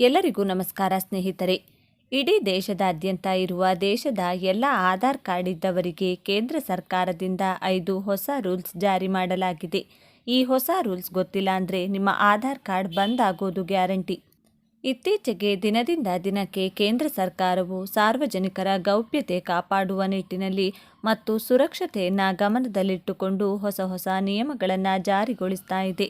ಎಲ್ಲರಿಗೂ ನಮಸ್ಕಾರ ಸ್ನೇಹಿತರೆ. ಇಡೀ ದೇಶದಾದ್ಯಂತ ಇರುವ ದೇಶದ ಎಲ್ಲ ಆಧಾರ್ ಕಾರ್ಡ್ ಇದ್ದವರಿಗೆ ಕೇಂದ್ರ ಸರ್ಕಾರದಿಂದ ಐದು ಹೊಸ ರೂಲ್ಸ್ ಜಾರಿ ಮಾಡಲಾಗಿದೆ. ಈ ಹೊಸ ರೂಲ್ಸ್ ಗೊತ್ತಿಲ್ಲ ಅಂದರೆ ನಿಮ್ಮ ಆಧಾರ್ ಕಾರ್ಡ್ ಬಂದ್ ಆಗೋದು ಗ್ಯಾರಂಟಿ. ಇತ್ತೀಚೆಗೆ ದಿನದಿಂದ ದಿನಕ್ಕೆ ಕೇಂದ್ರ ಸರ್ಕಾರವು ಸಾರ್ವಜನಿಕರ ಗೌಪ್ಯತೆ ಕಾಪಾಡುವ ನಿಟ್ಟಿನಲ್ಲಿ ಮತ್ತು ಸುರಕ್ಷತೆಯನ್ನು ಗಮನದಲ್ಲಿಟ್ಟುಕೊಂಡು ಹೊಸ ಹೊಸ ನಿಯಮಗಳನ್ನು ಜಾರಿಗೊಳಿಸ್ತಾ ಇದೆ.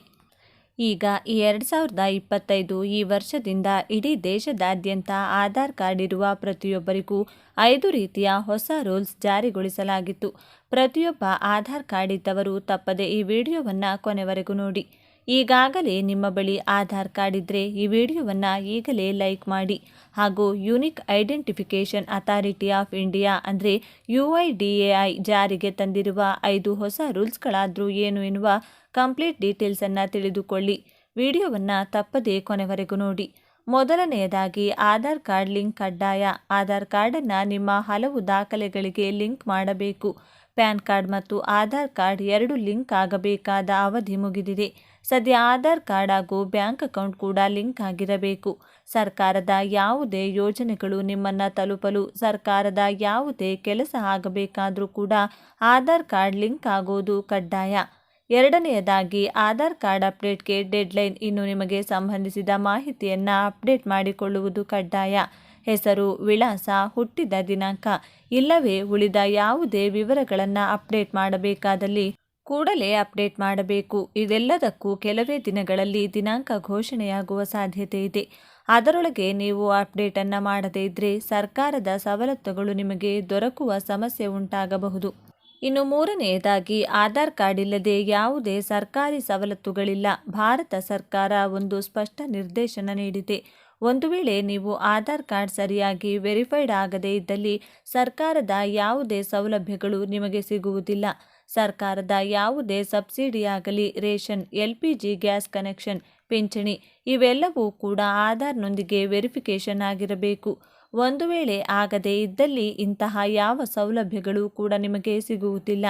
ಈಗ ಈ ಎರಡು ಸಾವಿರದ ಇಪ್ಪತ್ತೈದು ಈ ವರ್ಷದಿಂದ ಇಡೀ ದೇಶದಾದ್ಯಂತ ಆಧಾರ್ ಕಾರ್ಡ್ ಇರುವ ಪ್ರತಿಯೊಬ್ಬರಿಗೂ ಐದು ರೀತಿಯ ಹೊಸ ರೂಲ್ಸ್ ಜಾರಿಗೊಳಿಸಲಾಗಿತ್ತು. ಪ್ರತಿಯೊಬ್ಬ ಆಧಾರ್ ಕಾರ್ಡ್ ಇದ್ದವರು ತಪ್ಪದೆ ಈ ವಿಡಿಯೋವನ್ನು ಕೊನೆವರೆಗೂ ನೋಡಿ. ಈಗಾಗಲೇ ನಿಮ್ಮ ಬಳಿ ಆಧಾರ್ ಕಾರ್ಡ್ ಇದ್ದರೆ ಈ ವಿಡಿಯೋವನ್ನು ಈಗಲೇ ಲೈಕ್ ಮಾಡಿ ಹಾಗೂ unique identification authority of India ಅಂದರೆ ಯು ಜಾರಿಗೆ ತಂದಿರುವ ಐದು ಹೊಸ ರೂಲ್ಸ್ಗಳಾದರೂ ಏನು ಎನ್ನುವ ಕಂಪ್ಲೀಟ್ ಡೀಟೇಲ್ಸನ್ನು ತಿಳಿದುಕೊಳ್ಳಿ. ವಿಡಿಯೋವನ್ನು ತಪ್ಪದೇ ಕೊನೆವರೆಗೂ ನೋಡಿ. ಮೊದಲನೆಯದಾಗಿ ಆಧಾರ್ ಕಾರ್ಡ್ ಲಿಂಕ್ ಕಡ್ಡಾಯ. ಆಧಾರ್ ಕಾರ್ಡನ್ನು ನಿಮ್ಮ ಹಲವು ದಾಖಲೆಗಳಿಗೆ ಲಿಂಕ್ ಮಾಡಬೇಕು. ಪ್ಯಾನ್ ಕಾರ್ಡ್ ಮತ್ತು ಆಧಾರ್ ಕಾರ್ಡ್ ಎರಡು ಲಿಂಕ್ ಆಗಬೇಕಾದ ಅವಧಿ ಮುಗಿದಿದೆ. ಸದ್ಯ ಆಧಾರ್ ಕಾರ್ಡ್ ಹಾಗೂ ಬ್ಯಾಂಕ್ ಅಕೌಂಟ್ ಕೂಡ ಲಿಂಕ್ ಆಗಿರಬೇಕು. ಸರ್ಕಾರದ ಯಾವುದೇ ಯೋಜನೆಗಳು ನಿಮ್ಮನ್ನು ತಲುಪಲು ಸರ್ಕಾರದ ಯಾವುದೇ ಕೆಲಸ ಆಗಬೇಕಾದರೂ ಕೂಡ ಆಧಾರ್ ಕಾರ್ಡ್ ಲಿಂಕ್ ಆಗೋದು ಕಡ್ಡಾಯ. ಎರಡನೆಯದಾಗಿ, ಆಧಾರ್ ಕಾರ್ಡ್ ಅಪ್ಡೇಟ್ಗೆ ಡೆಡ್ಲೈನ್ ಇನ್ನು ನಿಮಗೆ ಸಂಬಂಧಿಸಿದ ಮಾಹಿತಿಯನ್ನು ಅಪ್ಡೇಟ್ ಮಾಡಿಕೊಳ್ಳುವುದು ಕಡ್ಡಾಯ. ಹೆಸರು, ವಿಳಾಸ, ಹುಟ್ಟಿದ ದಿನಾಂಕ ಇಲ್ಲವೇ ಉಳಿದ ಯಾವುದೇ ವಿವರಗಳನ್ನು ಅಪ್ಡೇಟ್ ಮಾಡಬೇಕಾದಲ್ಲಿ ಕೂಡಲೇ ಅಪ್ಡೇಟ್ ಮಾಡಬೇಕು. ಇದೆಲ್ಲದಕ್ಕೂ ಕೆಲವೇ ದಿನಗಳಲ್ಲಿ ದಿನಾಂಕ ಘೋಷಣೆಯಾಗುವ ಸಾಧ್ಯತೆ ಇದೆ. ಅದರೊಳಗೆ ನೀವು ಅಪ್ಡೇಟನ್ನು ಮಾಡದೇ ಇದ್ದರೆ ಸರ್ಕಾರದ ಸವಲತ್ತುಗಳು ನಿಮಗೆ ದೊರಕುವ ಸಮಸ್ಯೆ ಉಂಟಾಗಬಹುದು. ಇನ್ನು ಮೂರನೆಯದಾಗಿ, ಆಧಾರ್ ಕಾರ್ಡ್ ಇಲ್ಲದೆ ಯಾವುದೇ ಸರ್ಕಾರಿ ಸವಲತ್ತುಗಳಿಲ್ಲ. ಭಾರತ ಸರ್ಕಾರ ಒಂದು ಸ್ಪಷ್ಟ ನಿರ್ದೇಶನ ನೀಡಿದೆ. ಒಂದು ವೇಳೆ ನೀವು ಆಧಾರ್ ಕಾರ್ಡ್ ಸರಿಯಾಗಿ ವೆರಿಫೈಡ್ ಆಗದೇ ಇದ್ದಲ್ಲಿ ಸರ್ಕಾರದ ಯಾವುದೇ ಸೌಲಭ್ಯಗಳು ನಿಮಗೆ ಸಿಗುವುದಿಲ್ಲ. ಸರ್ಕಾರದ ಯಾವುದೇ ಸಬ್ಸಿಡಿಯಾಗಲಿ, ration L P G gas connection, ಪಿಂಚಣಿ ಇವೆಲ್ಲವೂ ಕೂಡ ಆಧಾರ್ನೊಂದಿಗೆ ವೆರಿಫಿಕೇಷನ್ ಆಗಿರಬೇಕು. ಒಂದು ವೇಳೆ ಆಗದೇ ಇದ್ದಲ್ಲಿ ಇಂತಹ ಯಾವ ಸೌಲಭ್ಯಗಳು ಕೂಡ ನಿಮಗೆ ಸಿಗುವುದಿಲ್ಲ.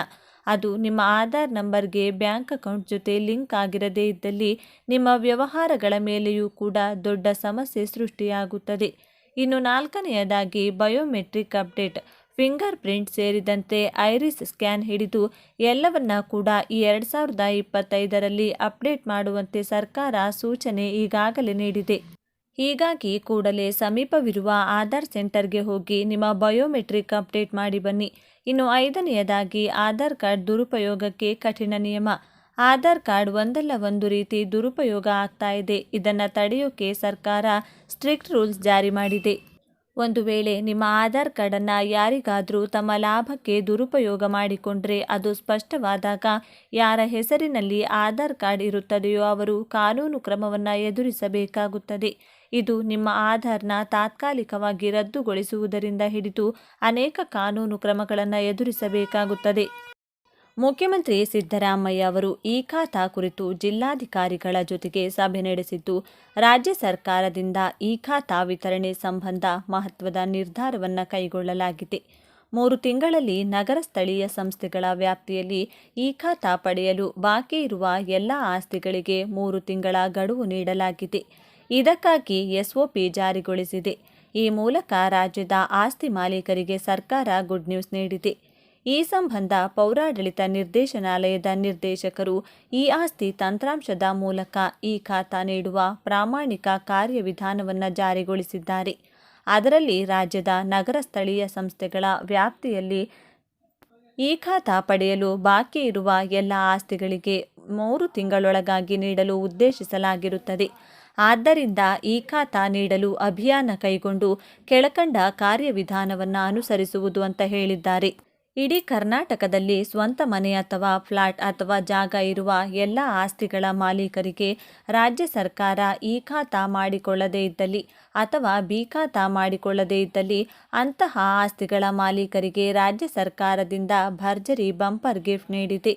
ಅದು ನಿಮ್ಮ ಆಧಾರ್ ನಂಬರ್ಗೆ ಬ್ಯಾಂಕ್ ಅಕೌಂಟ್ ಜೊತೆ ಲಿಂಕ್ ಆಗಿರದೇ ಇದ್ದಲ್ಲಿ ನಿಮ್ಮ ವ್ಯವಹಾರಗಳ ಮೇಲೆಯೂ ಕೂಡ ದೊಡ್ಡ ಸಮಸ್ಯೆ ಸೃಷ್ಟಿಯಾಗುತ್ತದೆ. ಇನ್ನು ನಾಲ್ಕನೆಯದಾಗಿ ಬಯೋಮೆಟ್ರಿಕ್ ಅಪ್ಡೇಟ್. ಫಿಂಗರ್ ಪ್ರಿಂಟ್ ಸೇರಿದಂತೆ ಐರಿಸ್ ಸ್ಕ್ಯಾನ್ ಹಿಡಿದು ಎಲ್ಲವನ್ನ ಕೂಡ ಈ ಎರಡು ಸಾವಿರದ ಇಪ್ಪತ್ತೈದರಲ್ಲಿ ಅಪ್ಡೇಟ್ ಮಾಡುವಂತೆ ಸರ್ಕಾರ ಸೂಚನೆ ಈಗಾಗಲೇ ನೀಡಿದೆ. ಹೀಗಾಗಿ ಕೂಡಲೇ ಸಮೀಪವಿರುವ ಆಧಾರ್ ಸೆಂಟರ್ಗೆ ಹೋಗಿ ನಿಮ್ಮ ಬಯೋಮೆಟ್ರಿಕ್ ಅಪ್ಡೇಟ್ ಮಾಡಿ ಬನ್ನಿ. ಇನ್ನು ಐದನೆಯದಾಗಿ ಆಧಾರ್ ಕಾರ್ಡ್ ದುರುಪಯೋಗಕ್ಕೆ ಕಠಿಣ ನಿಯಮ. ಆಧಾರ್ ಕಾರ್ಡ್ ಒಂದಲ್ಲ ಒಂದು ರೀತಿ ದುರುಪಯೋಗ ಆಗ್ತಾ ಇದೆ. ಇದನ್ನು ತಡೆಯೋಕೆ ಸರ್ಕಾರ ಸ್ಟ್ರಿಕ್ಟ್ ರೂಲ್ಸ್ ಜಾರಿ ಮಾಡಿದೆ. ಒಂದು ವೇಳೆ ನಿಮ್ಮ ಆಧಾರ್ ಕಾರ್ಡನ್ನು ಯಾರಿಗಾದರೂ ತಮ್ಮ ಲಾಭಕ್ಕೆ ದುರುಪಯೋಗ ಮಾಡಿಕೊಂಡ್ರೆ ಅದು ಸ್ಪಷ್ಟವಾದಾಗ ಯಾರ ಹೆಸರಿನಲ್ಲಿ ಆಧಾರ್ ಕಾರ್ಡ್ ಇರುತ್ತದೆಯೋ ಅವರು ಕಾನೂನು ಕ್ರಮವನ್ನು ಎದುರಿಸಬೇಕಾಗುತ್ತದೆ. ಇದು ನಿಮ್ಮ ಆಧಾರ್ನ ತಾತ್ಕಾಲಿಕವಾಗಿ ರದ್ದುಗೊಳಿಸುವುದರಿಂದ ಹಿಡಿದು ಅನೇಕ ಕಾನೂನು ಕ್ರಮಗಳನ್ನು ಎದುರಿಸಬೇಕಾಗುತ್ತದೆ. ಮುಖ್ಯಮಂತ್ರಿ ಸಿದ್ದರಾಮಯ್ಯ ಅವರು ಈ ಖಾತಾ ಕುರಿತು ಜಿಲ್ಲಾಧಿಕಾರಿಗಳ ಜೊತೆಗೆ ಸಭೆ ನಡೆಸಿದ್ದು, ರಾಜ್ಯ ಸರ್ಕಾರದಿಂದ ಈ ಖಾತಾ ವಿತರಣೆ ಸಂಬಂಧ ಮಹತ್ವದ ನಿರ್ಧಾರವನ್ನು ಕೈಗೊಳ್ಳಲಾಗಿದೆ. ಮೂರು ತಿಂಗಳಲ್ಲಿ ನಗರ ಸ್ಥಳೀಯ ಸಂಸ್ಥೆಗಳ ವ್ಯಾಪ್ತಿಯಲ್ಲಿ ಈ ಖಾತಾ ಪಡೆಯಲು ಬಾಕಿ ಇರುವ ಎಲ್ಲ ಆಸ್ತಿಗಳಿಗೆ ಮೂರು ತಿಂಗಳ ಗಡುವು ನೀಡಲಾಗಿದೆ. ಇದಕ್ಕಾಗಿ ಎಸ್ಒಪಿ ಜಾರಿಗೊಳಿಸಿದೆ. ಈ ಮೂಲಕ ರಾಜ್ಯದ ಆಸ್ತಿ ಮಾಲೀಕರಿಗೆ ಸರ್ಕಾರ ಗುಡ್ ನ್ಯೂಸ್ ನೀಡಿದೆ. ಈ ಸಂಬಂಧ ಪೌರಾಡಳಿತ ನಿರ್ದೇಶನಾಲಯದ ನಿರ್ದೇಶಕರು ಈ ಆಸ್ತಿ ತಂತ್ರಾಂಶದ ಮೂಲಕ ಈ ಖಾತಾ ನೀಡುವ ಪ್ರಾಮಾಣಿಕ ಕಾರ್ಯವಿಧಾನವನ್ನು ಜಾರಿಗೊಳಿಸಿದ್ದಾರೆ. ಅದರಲ್ಲಿ ರಾಜ್ಯದ ನಗರ ಸ್ಥಳೀಯ ಸಂಸ್ಥೆಗಳ ವ್ಯಾಪ್ತಿಯಲ್ಲಿ ಈ ಖಾತಾ ಪಡೆಯಲು ಬಾಕಿ ಇರುವ ಎಲ್ಲ ಆಸ್ತಿಗಳಿಗೆ ಮೂರು ತಿಂಗಳೊಳಗಾಗಿ ನೀಡಲು ಉದ್ದೇಶಿಸಲಾಗಿರುತ್ತದೆ. ಆದ್ದರಿಂದ ಈ ಖಾತಾ ನೀಡಲು ಅಭಿಯಾನ ಕೈಗೊಂಡು ಕೆಳಕಂಡ ಕಾರ್ಯವಿಧಾನವನ್ನು ಅನುಸರಿಸುವುದು ಅಂತ ಹೇಳಿದ್ದಾರೆ. ಇಡೀ ಕರ್ನಾಟಕದಲ್ಲಿ ಸ್ವಂತ ಮನೆ ಅಥವಾ ಫ್ಲಾಟ್ ಅಥವಾ ಜಾಗ ಇರುವ ಎಲ್ಲ ಆಸ್ತಿಗಳ ಮಾಲೀಕರಿಗೆ ರಾಜ್ಯ ಸರ್ಕಾರ ಈ ಖಾತ ಮಾಡಿಕೊಳ್ಳದೇ ಇದ್ದಲ್ಲಿ ಅಥವಾ ಬಿ ಖಾತ ಮಾಡಿಕೊಳ್ಳದೇ ಇದ್ದಲ್ಲಿ ಅಂತಹ ಆಸ್ತಿಗಳ ಮಾಲೀಕರಿಗೆ ರಾಜ್ಯ ಸರ್ಕಾರದಿಂದ ಭರ್ಜರಿ ಬಂಪರ್ ಗಿಫ್ಟ್ ನೀಡಿದೆ.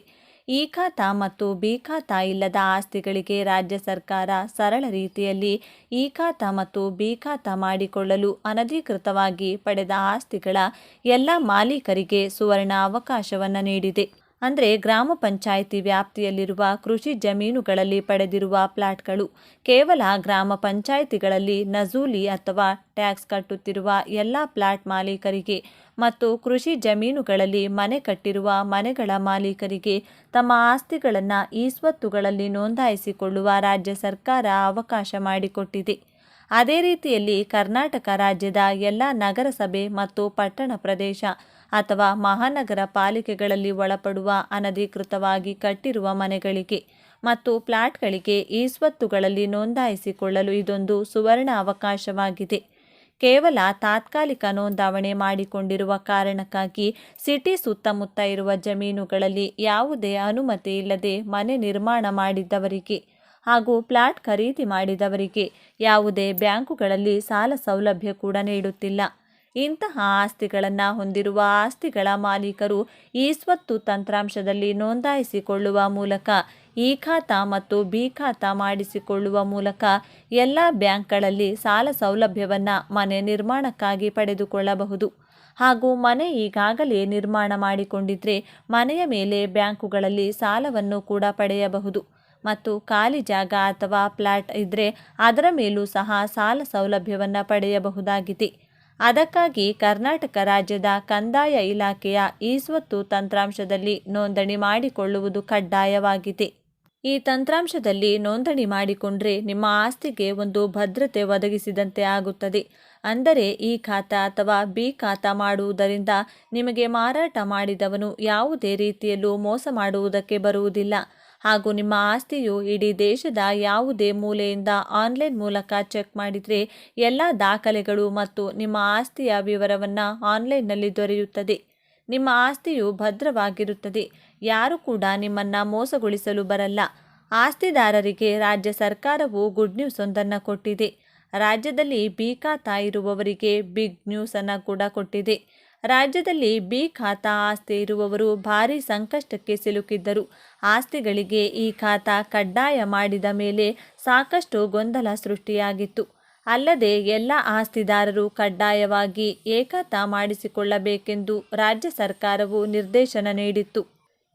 ಈ ಖಾತಾ ಮತ್ತು ಬಿ ಖಾತಾ ಇಲ್ಲದ ಆಸ್ತಿಗಳಿಗೆ ರಾಜ್ಯ ಸರ್ಕಾರ ಸರಳ ರೀತಿಯಲ್ಲಿ ಈ ಖಾತಾ ಮತ್ತು ಬಿ ಖಾತಾ ಮಾಡಿಕೊಳ್ಳಲು ಅನಧಿಕೃತವಾಗಿ ಪಡೆದ ಆಸ್ತಿಗಳ ಎಲ್ಲ ಮಾಲೀಕರಿಗೆ ಸುವರ್ಣ ಅವಕಾಶವನ್ನು ನೀಡಿದೆ. ಅಂದರೆ ಗ್ರಾಮ ಪಂಚಾಯಿತಿ ವ್ಯಾಪ್ತಿಯಲ್ಲಿರುವ ಕೃಷಿ ಜಮೀನುಗಳಲ್ಲಿ ಪಡೆದಿರುವ ಪ್ಲಾಟ್ಗಳು ಕೇವಲ ಗ್ರಾಮ ಪಂಚಾಯಿತಿಗಳಲ್ಲಿ ನಜೂಲಿ ಅಥವಾ ಟ್ಯಾಕ್ಸ್ ಕಟ್ಟುತ್ತಿರುವ ಎಲ್ಲ ಪ್ಲಾಟ್ ಮಾಲೀಕರಿಗೆ ಮತ್ತು ಕೃಷಿ ಜಮೀನುಗಳಲ್ಲಿ ಮನೆ ಕಟ್ಟಿರುವ ಮನೆಗಳ ಮಾಲೀಕರಿಗೆ ತಮ್ಮ ಆಸ್ತಿಗಳನ್ನು ಈ ಸ್ವತ್ತುಗಳಲ್ಲಿ ನೋಂದಾಯಿಸಿಕೊಳ್ಳುವ ರಾಜ್ಯ ಸರ್ಕಾರ ಅವಕಾಶ ಮಾಡಿಕೊಟ್ಟಿದೆ. ಅದೇ ರೀತಿಯಲ್ಲಿ ಕರ್ನಾಟಕ ರಾಜ್ಯದ ಎಲ್ಲ ನಗರಸಭೆ ಮತ್ತು ಪಟ್ಟಣ ಪ್ರದೇಶ ಅಥವಾ ಮಹಾನಗರ ಪಾಲಿಕೆಗಳಲ್ಲಿ ಒಳಪಡುವ ಅನಧಿಕೃತವಾಗಿ ಕಟ್ಟಿರುವ ಮನೆಗಳಿಗೆ ಮತ್ತು ಪ್ಲಾಟ್ಗಳಿಗೆ ಈ ಸ್ವತ್ತುಗಳಲ್ಲಿ ನೋಂದಾಯಿಸಿಕೊಳ್ಳಲು ಇದೊಂದು ಸುವರ್ಣ ಅವಕಾಶವಾಗಿದೆ. ಕೇವಲ ತಾತ್ಕಾಲಿಕ ನೋಂದಾವಣೆ ಮಾಡಿಕೊಂಡಿರುವ ಕಾರಣಕ್ಕಾಗಿ ಸಿಟಿ ಸುತ್ತಮುತ್ತ ಇರುವ ಜಮೀನುಗಳಲ್ಲಿ ಯಾವುದೇ ಅನುಮತಿ ಇಲ್ಲದೆ ಮನೆ ನಿರ್ಮಾಣ ಮಾಡಿದ್ದವರಿಗೆ ಹಾಗೂ ಪ್ಲಾಟ್ ಖರೀದಿ ಮಾಡಿದವರಿಗೆ ಯಾವುದೇ ಬ್ಯಾಂಕುಗಳಲ್ಲಿ ಸಾಲ ಸೌಲಭ್ಯ ಕೂಡ ನೀಡುತ್ತಿಲ್ಲ. ಇಂತಹ ಆಸ್ತಿಗಳನ್ನು ಹೊಂದಿರುವ ಆಸ್ತಿಗಳ ಮಾಲೀಕರು ಈ ಸ್ವತ್ತು ತಂತ್ರಾಂಶದಲ್ಲಿ ನೋಂದಾಯಿಸಿಕೊಳ್ಳುವ ಮೂಲಕ ಇ ಖಾತಾ ಮತ್ತು ಬಿ ಖಾತಾ ಮಾಡಿಸಿಕೊಳ್ಳುವ ಮೂಲಕ ಎಲ್ಲ ಬ್ಯಾಂಕ್ಗಳಲ್ಲಿ ಸಾಲ ಸೌಲಭ್ಯವನ್ನು ಮನೆ ನಿರ್ಮಾಣಕ್ಕಾಗಿ ಪಡೆದುಕೊಳ್ಳಬಹುದು. ಹಾಗೂ ಮನೆ ಈಗಾಗಲೇ ನಿರ್ಮಾಣ ಮಾಡಿಕೊಂಡಿದ್ರೆ ಮನೆಯ ಮೇಲೆ ಬ್ಯಾಂಕುಗಳಲ್ಲಿ ಸಾಲವನ್ನು ಕೂಡ ಪಡೆಯಬಹುದು. ಮತ್ತು ಖಾಲಿ ಜಾಗ ಅಥವಾ ಫ್ಲ್ಯಾಟ್ ಇದ್ದರೆ ಅದರ ಮೇಲೂ ಸಹ ಸಾಲ ಸೌಲಭ್ಯವನ್ನು ಪಡೆಯಬಹುದಾಗಿದೆ. ಅದಕ್ಕಾಗಿ ಕರ್ನಾಟಕ ರಾಜ್ಯದ ಕಂದಾಯ ಇಲಾಖೆಯ ಈಸ್ವತ್ತು ಸ್ವತ್ತು ತಂತ್ರಾಂಶದಲ್ಲಿ ನೋಂದಣಿ ಮಾಡಿಕೊಳ್ಳುವುದು ಕಡ್ಡಾಯವಾಗಿದೆ. ಈ ತಂತ್ರಾಂಶದಲ್ಲಿ ನೋಂದಣಿ ಮಾಡಿಕೊಂಡ್ರೆ ನಿಮ್ಮ ಆಸ್ತಿಗೆ ಒಂದು ಭದ್ರತೆ ಒದಗಿಸಿದಂತೆ ಆಗುತ್ತದೆ. ಅಂದರೆ ಈ ಖಾತಾ ಅಥವಾ ಬಿ ಖಾತಾ ಮಾಡುವುದರಿಂದ ನಿಮಗೆ ಮಾರಾಟ ಮಾಡಿದವನು ಯಾವುದೇ ರೀತಿಯಲ್ಲೂ ಮೋಸ ಮಾಡುವುದಕ್ಕೆ ಬರುವುದಿಲ್ಲ. ಹಾಗೂ ನಿಮ್ಮ ಆಸ್ತಿಯು ಇಡೀ ದೇಶದ ಯಾವುದೇ ಮೂಲೆಯಿಂದ ಆನ್ಲೈನ್ ಮೂಲಕ ಚೆಕ್ ಮಾಡಿದರೆ ಎಲ್ಲ ದಾಖಲೆಗಳು ಮತ್ತು ನಿಮ್ಮ ಆಸ್ತಿಯ ವಿವರವನ್ನು ಆನ್ಲೈನ್ನಲ್ಲಿ ದೊರೆಯುತ್ತದೆ. ನಿಮ್ಮ ಆಸ್ತಿಯು ಭದ್ರವಾಗಿರುತ್ತದೆ. ಯಾರು ಕೂಡ ನಿಮ್ಮನ್ನು ಮೋಸಗೊಳಿಸಲು ಬರಲ್ಲ. ಆಸ್ತಿದಾರರಿಗೆ ರಾಜ್ಯ ಸರ್ಕಾರವು ಗುಡ್ ನ್ಯೂಸ್ ಒಂದನ್ನು ಕೊಟ್ಟಿದೆ. ರಾಜ್ಯದಲ್ಲಿ ಬೀಕಾ ಇರುವವರಿಗೆ ಬಿಗ್ ನ್ಯೂಸನ್ನು ಕೂಡ ಕೊಟ್ಟಿದೆ. ರಾಜ್ಯದಲ್ಲಿ ಬಿ ಖಾತಾ ಆಸ್ತಿ ಇರುವವರು ಭಾರೀ ಸಂಕಷ್ಟಕ್ಕೆ ಸಿಲುಕಿದ್ದರು. ಆಸ್ತಿಗಳಿಗೆ ಈ ಖಾತಾ ಕಡ್ಡಾಯ ಮಾಡಿದ ಮೇಲೆ ಸಾಕಷ್ಟು ಗೊಂದಲ ಸೃಷ್ಟಿಯಾಗಿತ್ತು. ಅಲ್ಲದೆ ಎಲ್ಲ ಆಸ್ತಿದಾರರು ಕಡ್ಡಾಯವಾಗಿ ಏಕತಾ ಮಾಡಿಸಿಕೊಳ್ಳಬೇಕೆಂದು ರಾಜ್ಯ ಸರ್ಕಾರವು ನಿರ್ದೇಶನ ನೀಡಿತ್ತು.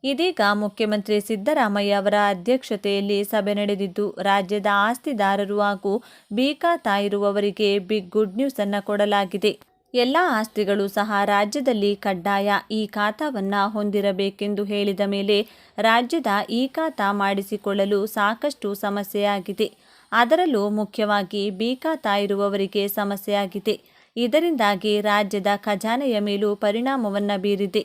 ಇದೀಗ ಮುಖ್ಯಮಂತ್ರಿ ಸಿದ್ದರಾಮಯ್ಯ ಅವರ ಅಧ್ಯಕ್ಷತೆಯಲ್ಲಿ ಸಭೆ ನಡೆದಿದ್ದು, ರಾಜ್ಯದ ಆಸ್ತಿದಾರರು ಹಾಗೂ ಬಿ ಖಾತಾ ಇರುವವರಿಗೆ ಬಿಗ್ ಗುಡ್ ನ್ಯೂಸ್ ಅನ್ನು ಕೊಡಲಾಗಿದೆ. ಎಲ್ಲ ಆಸ್ತಿಗಳು ಸಹ ರಾಜ್ಯದಲ್ಲಿ ಕಡ್ಡಾಯ ಈ ಖಾತಾವನ್ನು ಹೊಂದಿರಬೇಕೆಂದು ಹೇಳಿದ ಮೇಲೆ ರಾಜ್ಯದ ಈ ಖಾತಾ ಮಾಡಿಸಿಕೊಳ್ಳಲು ಸಾಕಷ್ಟು ಸಮಸ್ಯೆಯಾಗಿದೆ. ಅದರಲ್ಲೂ ಮುಖ್ಯವಾಗಿ ಬಿ ಖಾತಾ ಇರುವವರಿಗೆ ಸಮಸ್ಯೆಯಾಗಿದೆ. ಇದರಿಂದಾಗಿ ರಾಜ್ಯದ ಖಜಾನೆಯ ಮೇಲೂ ಪರಿಣಾಮವನ್ನು ಬೀರಿದೆ.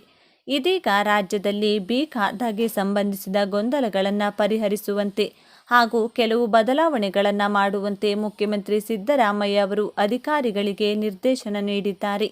ಇದೀಗ ರಾಜ್ಯದಲ್ಲಿ ಬಿ ಖಾತಾಗೆ ಸಂಬಂಧಿಸಿದ ಗೊಂದಲಗಳನ್ನು ಪರಿಹರಿಸುವಂತೆ ಹಾಗೂ ಕೆಲವು ಬದಲಾವಣೆಗಳನ್ನು ಮಾಡುವಂತೆ ಮುಖ್ಯಮಂತ್ರಿ ಸಿದ್ದರಾಮಯ್ಯ ಅವರು ಅಧಿಕಾರಿಗಳಿಗೆ ನಿರ್ದೇಶನ ನೀಡಿದ್ದಾರೆ.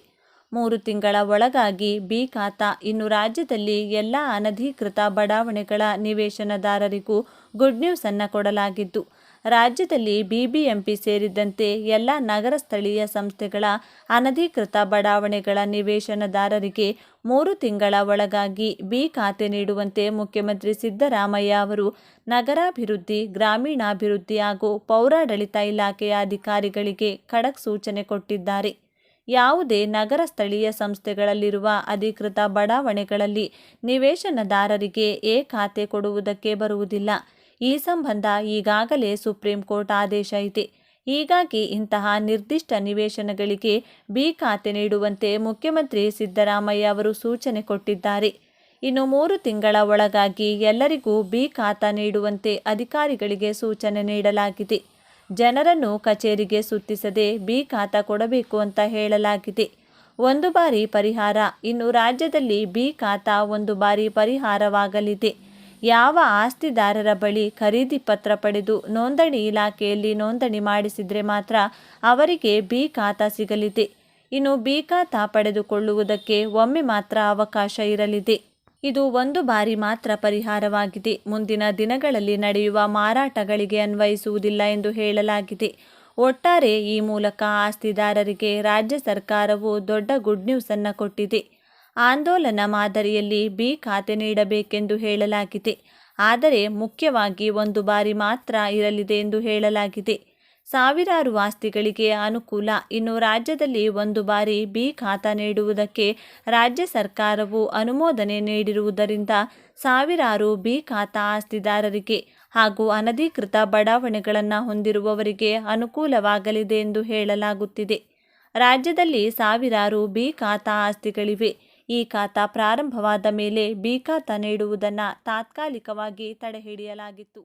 ಮೂರು ತಿಂಗಳ ಒಳಗಾಗಿ ಬಿ ಖಾತಾ, ಇನ್ನು ರಾಜ್ಯದಲ್ಲಿ ಎಲ್ಲ ಅನಧಿಕೃತ ಬಡಾವಣೆಗಳ ನಿವೇಶನದಾರರಿಗೂ ಗುಡ್ ನ್ಯೂಸ್ ಅನ್ನು ಕೊಡಲಾಗಿದ್ದು ರಾಜ್ಯದಲ್ಲಿ ಬಿಬಿಎಂಪಿ ಸೇರಿದಂತೆ ಎಲ್ಲ ನಗರ ಸ್ಥಳೀಯ ಸಂಸ್ಥೆಗಳ ಅನಧಿಕೃತ ಬಡಾವಣೆಗಳ ನಿವೇಶನದಾರರಿಗೆ ಮೂರು ತಿಂಗಳ ಒಳಗಾಗಿ ಬಿ ಖಾತೆ ನೀಡುವಂತೆ ಮುಖ್ಯಮಂತ್ರಿ ಸಿದ್ದರಾಮಯ್ಯ ಅವರು ನಗರಾಭಿವೃದ್ಧಿ, ಗ್ರಾಮೀಣಾಭಿವೃದ್ಧಿ ಹಾಗೂ ಪೌರಾಡಳಿತ ಇಲಾಖೆಯ ಅಧಿಕಾರಿಗಳಿಗೆ ಖಡಕ್ ಸೂಚನೆ ಕೊಟ್ಟಿದ್ದಾರೆ. ಯಾವುದೇ ನಗರ ಸ್ಥಳೀಯ ಸಂಸ್ಥೆಗಳಲ್ಲಿರುವ ಅಧಿಕೃತ ಬಡಾವಣೆಗಳಲ್ಲಿ ನಿವೇಶನದಾರರಿಗೆ ಎ ಖಾತೆ ಕೊಡುವುದಕ್ಕೆ ಬರುವುದಿಲ್ಲ. ಈ ಸಂಬಂಧ ಈಗಾಗಲೇ ಸುಪ್ರೀಂ ಕೋರ್ಟ್ ಆದೇಶ ಇದೆ. ಹೀಗಾಗಿ ಇಂತಹ ನಿರ್ದಿಷ್ಟ ನಿವೇಶನಗಳಿಗೆ ಬಿ ಖಾತೆ ನೀಡುವಂತೆ ಮುಖ್ಯಮಂತ್ರಿ ಸಿದ್ದರಾಮಯ್ಯ ಅವರು ಸೂಚನೆ ಕೊಟ್ಟಿದ್ದಾರೆ. ಇನ್ನು ಮೂರು ತಿಂಗಳ ಒಳಗಾಗಿ ಎಲ್ಲರಿಗೂ ಬಿ ಖಾತಾ ನೀಡುವಂತೆ ಅಧಿಕಾರಿಗಳಿಗೆ ಸೂಚನೆ ನೀಡಲಾಗಿದೆ. ಜನರನ್ನು ಕಚೇರಿಗೆ ಸುತ್ತಿಸದೆ ಬಿ ಖಾತಾ ಕೊಡಬೇಕು ಅಂತ ಹೇಳಲಾಗಿದೆ. ಒಂದು ಬಾರಿ ಪರಿಹಾರ, ಇನ್ನು ರಾಜ್ಯದಲ್ಲಿ ಬಿ ಖಾತಾ ಒಂದು ಬಾರಿ ಪರಿಹಾರವಾಗಲಿದೆ. ಯಾವ ಆಸ್ತಿದಾರರ ಬಳಿ ಖರೀದಿ ಪತ್ರ ಪಡೆದು ನೋಂದಣಿ ಇಲಾಖೆಯಲ್ಲಿ ನೋಂದಣಿ ಮಾಡಿಸಿದರೆ ಮಾತ್ರ ಅವರಿಗೆ ಬಿ ಖಾತಾ ಸಿಗಲಿದೆ. ಇನ್ನು ಬಿ ಖಾತಾ ಪಡೆದುಕೊಳ್ಳುವುದಕ್ಕೆ ಒಮ್ಮೆ ಮಾತ್ರ ಅವಕಾಶ ಇರಲಿದೆ. ಇದು ಒಂದು ಬಾರಿ ಮಾತ್ರ ಪರಿಹಾರವಾಗಿದೆ. ಮುಂದಿನ ದಿನಗಳಲ್ಲಿ ನಡೆಯುವ ಮಾರಾಟಗಳಿಗೆ ಅನ್ವಯಿಸುವುದಿಲ್ಲ ಎಂದು ಹೇಳಲಾಗಿದೆ. ಒಟ್ಟಾರೆ ಈ ಮೂಲಕ ಆಸ್ತಿದಾರರಿಗೆ ರಾಜ್ಯ ಸರ್ಕಾರವು ದೊಡ್ಡ ಗುಡ್ ನ್ಯೂಸ್ ಅನ್ನು ಕೊಟ್ಟಿದೆ. ಆಂದೋಲನ ಮಾದರಿಯಲ್ಲಿ ಬಿ ಖಾತೆ ನೀಡಬೇಕೆಂದು ಹೇಳಲಾಗಿದೆ. ಆದರೆ ಮುಖ್ಯವಾಗಿ ಒಂದು ಬಾರಿ ಮಾತ್ರ ಇರಲಿದೆ ಎಂದು ಹೇಳಲಾಗಿದೆ. ಸಾವಿರಾರು ಆಸ್ತಿಗಳಿಗೆ ಅನುಕೂಲ. ಇನ್ನು ರಾಜ್ಯದಲ್ಲಿ ಒಂದು ಬಾರಿ ಬಿ ಖಾತಾ ನೀಡುವುದಕ್ಕೆ ರಾಜ್ಯ ಸರ್ಕಾರವು ಅನುಮೋದನೆ ನೀಡಿರುವುದರಿಂದ ಸಾವಿರಾರು ಬಿ ಖಾತಾ ಆಸ್ತಿದಾರರಿಗೆ ಹಾಗೂ ಅನಧಿಕೃತ ಬಡಾವಣೆಗಳನ್ನು ಹೊಂದಿರುವವರಿಗೆ ಅನುಕೂಲವಾಗಲಿದೆ ಎಂದು ಹೇಳಲಾಗುತ್ತಿದೆ. ರಾಜ್ಯದಲ್ಲಿ ಸಾವಿರಾರು ಬಿ ಖಾತಾ ಆಸ್ತಿಗಳಿವೆ. ಈ ಖಾತಾ ಪ್ರಾರಂಭವಾದ ಮೇಲೆ ಬಿ ಖಾತ ನೀಡುವುದನ್ನು ತಾತ್ಕಾಲಿಕವಾಗಿ ತಡೆಹಿಡಿಯಲಾಗಿತ್ತು.